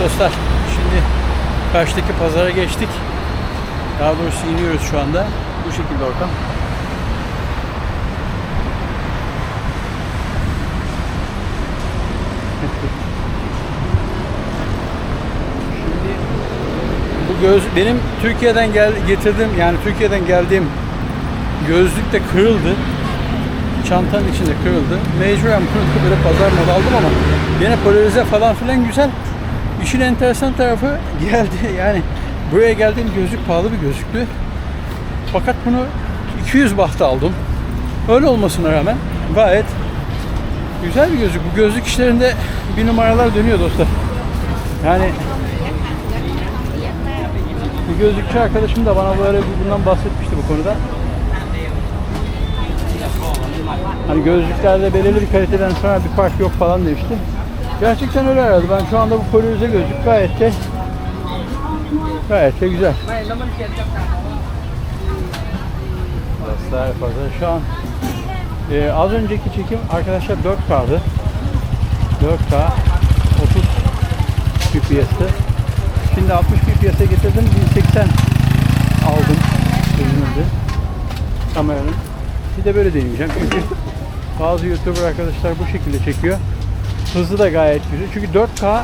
dostlar şimdi karşıdaki pazara geçtik. Daha doğrusu iniyoruz şu anda. Bu şekilde ortam. Şimdi bu göz benim Türkiye'den gel getirdim yani Türkiye'den geldiğim gözlük de kırıldı. Çantanın içinde kırıldı. Mecburen kırıldı böyle pazar modu aldım ama yine polarize falan filan güzel. İşin enteresan tarafı geldi yani buraya geldiğim gözlük pahalı bir gözlüktü. Fakat bunu 200 bahta aldım. Öyle olmasına rağmen gayet güzel bir gözlük. Bu gözlük işlerinde bir numaralar dönüyor dostlar. Yani bir gözlükçü arkadaşım da bana böyle bundan bahsetmişti bu konuda. Hani gözlüklerde belirli bir kaliteden sonra bir fark yok falan demişti. Gerçekten öyle herhalde. Ben şu anda bu polarize gözlük gayet de gayet de güzel. Dostlar fazla. Şu an e, az önceki çekim arkadaşlar 4K'dı. 4K 30 FPS'ti. Şimdi 60 FPS'e getirdim. 1080 aldım. Ürünümde. Kameranın. Bir de böyle deneyeceğim. Çünkü bazı YouTuber arkadaşlar bu şekilde çekiyor. Hızı da gayet güzel. Çünkü 4K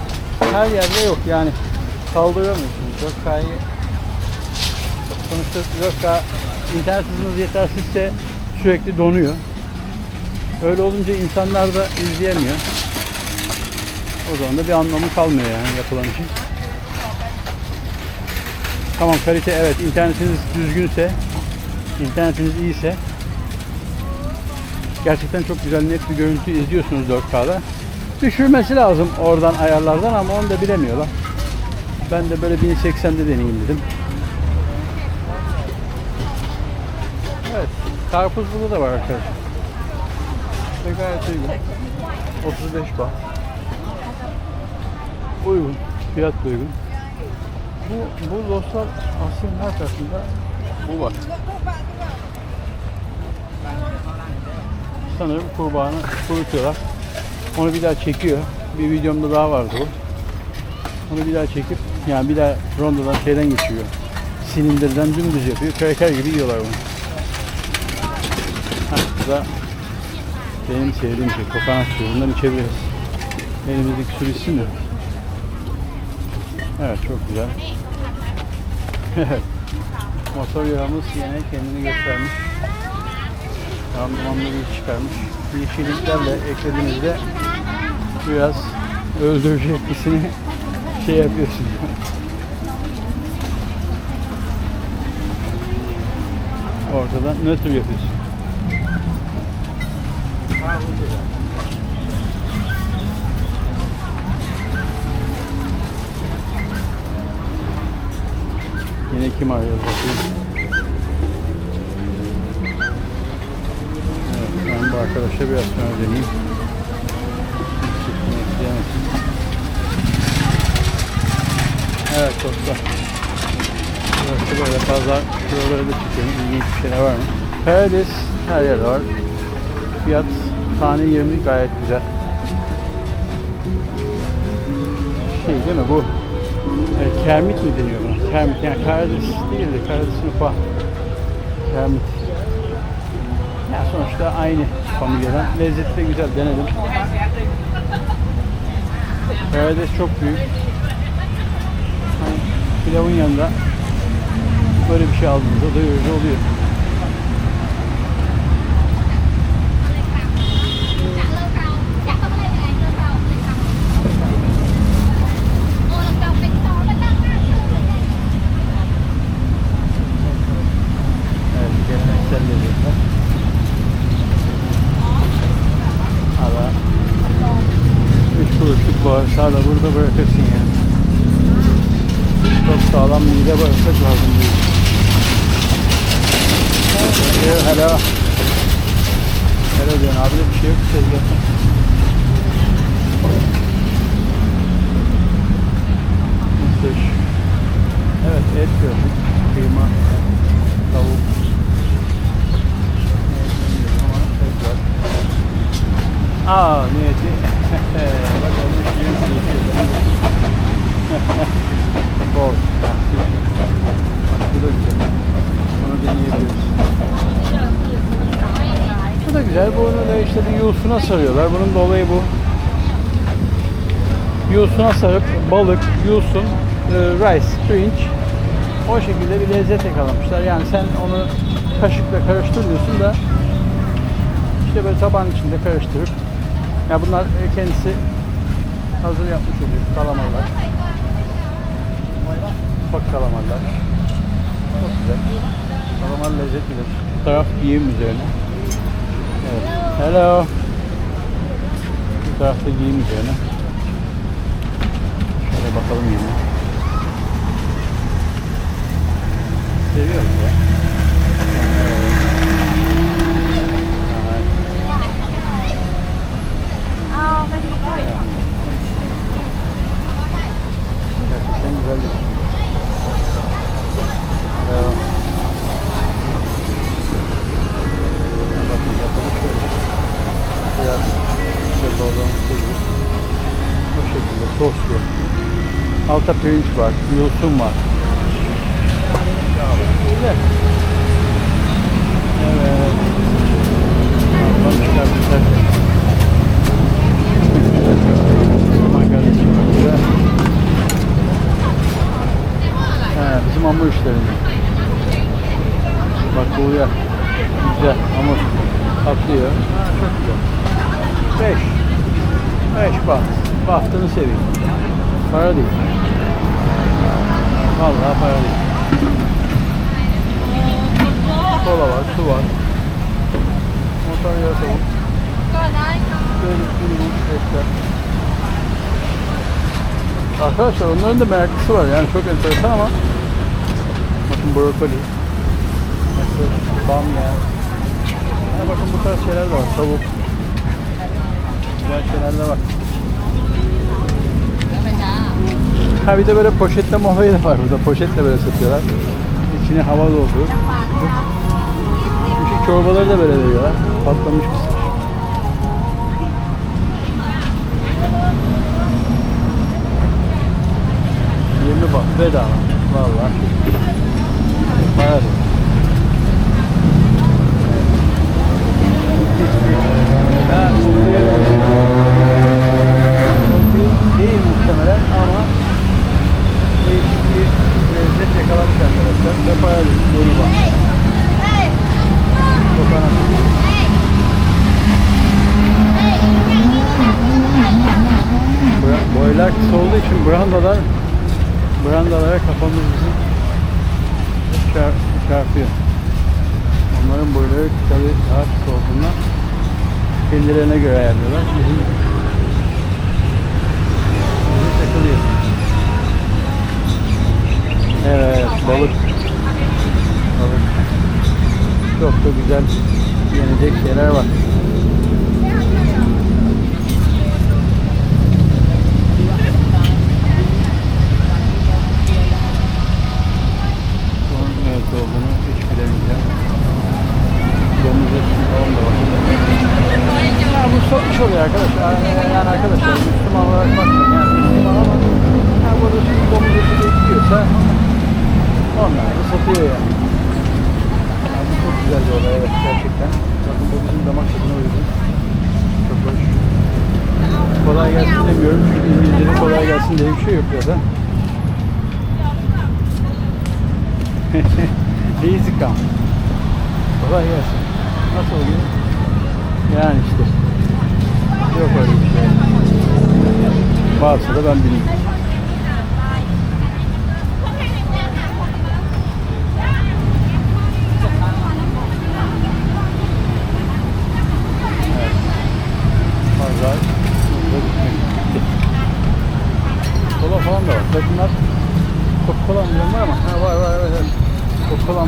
her yerde yok. Yani kaldıramıyorsunuz. 4K'yı sonuçta 4K internet hızınız yetersizse sürekli donuyor. Öyle olunca insanlar da izleyemiyor. O zaman da bir anlamı kalmıyor yani yapılan işin. Tamam kalite evet internetiniz düzgünse internetiniz iyiyse gerçekten çok güzel net bir görüntü izliyorsunuz 4K'da. Düşürmesi lazım oradan ayarlardan ama onu da bilemiyorlar. Ben de böyle 1080'de deneyeyim dedim. Evet. Karpuz burada da var arkadaşlar. Ve gayet uygun. 35 baht. Uygun. Fiyat uygun. Bu, bu dostlar Asya'nın her tarafında bu var. Sanırım kurbanı kurutuyorlar. Onu bir daha çekiyor. Bir videomda daha vardı o. Onu bir daha çekip yani bir daha rondodan şeyden geçiyor. Silindirden dümdüz yapıyor. Kraker gibi yiyorlar bunu. Heh, bu da benim sevdiğim şey. Kokonat suyu. Bundan içebiliriz. Elimizdeki su bitsin de. Evet çok güzel. Motor yağımız yine kendini göstermiş. Randımanlı bir çıkarmış. Yeşilliklerle eklediğinizde biraz öldürücü etkisini şey yapıyorsun. Ortadan nötr yapıyorsun. Yine kim arıyor bakayım. Arkadaşa biraz sonra isteyemesin. Evet dostlar. Burası böyle pazar. Şuralara da çıkıyorum. İlginç bir şeyler var mı? Paradis her yerde var. Fiyat tane 20 gayet güzel. Şey değil mi bu? E, kermit mi deniyor buna? Kermit yani karadis değil de karadisin ufa. Kermit. Sonuçta aynı familyadan. Lezzeti de güzel denedim. Karides çok büyük. Hani pilavın yanında böyle bir şey aldığınızda doyurucu oluyor. Sağlam mide bağırsak lazım değil. Hello. Hello diyorsun abi bir şey yok tezgahta. Müthiş. Evet et gördük. Kıyma, tavuk. Aa niyeti. Bak olmuş yiyorsun. Bol. Bu da güzel. Bu da güzel. Bunu da işte bir yoğusuna sarıyorlar. Bunun da olayı bu. Yoğusuna sarıp balık, yosun, e, rice, pirinç o şekilde bir lezzet yakalamışlar. Yani sen onu kaşıkla karıştırmıyorsun da işte böyle tabağın içinde karıştırıp ya bunlar e, kendisi hazır yapmış oluyor. Kalamarlar. Ufak kalamarlar. Çok güzel. Kalamar lezzetlidir. Bu taraf giyim üzerine. Evet. Hello. Bu tarafta giyim üzerine. Şöyle bakalım yine. Seviyorum ya. Soslu. Altta pirinç var, yosun var. Evet. He, bizim hamur işlerinden. Bak bu ya. Güzel hamur. Atlıyor. Ha, çok güzel. Beş. Beş baht. Bahtını seveyim. Para değil. Vallahi para değil. Kola var, su var. Motorya tavuk. Böyle sürülmüş etler. Arkadaşlar onların da meraklısı var yani çok enteresan ama bakın brokoli mısır, bamya yani bakın bu tarz şeyler de var tavuk güzel şeyler de var. Ha. Bir de böyle poşetleme olayı da var burada. Poşetle böyle satıyorlar. İçine hava doldurup Şu çorbaları da böyle veriyorlar. Patlamış mısır Yirmi bak bedava. Vallahi. Para değil. Ha, değil muhtemelen ama değişik bir lezzet yakalamış arkadaşlar. Ve para değil. Yeni bak. Kokonat. Bra- Boylar kısa olduğu için brandalar brandalara kafamızı çar çarpıyor. Onların boyları tabii daha kısa olduğundan kendilerine göre ayarlıyorlar. Bizim, bizi takılıyor. Evet, balık. Balık. Çok da güzel yenecek şeyler var. Neresi olduğunu hiç bilemeyeceğim. Domuz eti falan da var. Ya bu satış oluyor arkadaşlar. Yani, yani arkadaşlar Müslüman olarak bakmayın. Yani Müslüman ama ya burada şimdi domuz eti bekliyorsa onlar da satıyor yani. yani bu çok güzel bir olay evet gerçekten. Bakın bu bizim damak tadına uygun. Çok hoş. Kolay gelsin demiyorum çünkü İngilizce'de kolay gelsin diye bir şey yok zaten. Easy come. Kolay gelsin. Nasıl oluyor? Yani işte. Yok öyle bir şey. Varsa da ben bileyim.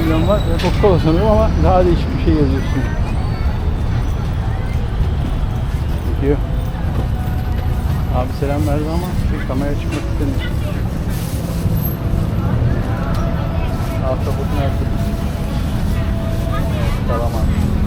pavyon var. E, Coca-Cola sanıyorum ama daha değişik bir şey yazıyorsun. Diyor. Abi selam verdi ama şey, kamera çıkmak istemiyor. Alt kapısını açtık. Evet, alamaz.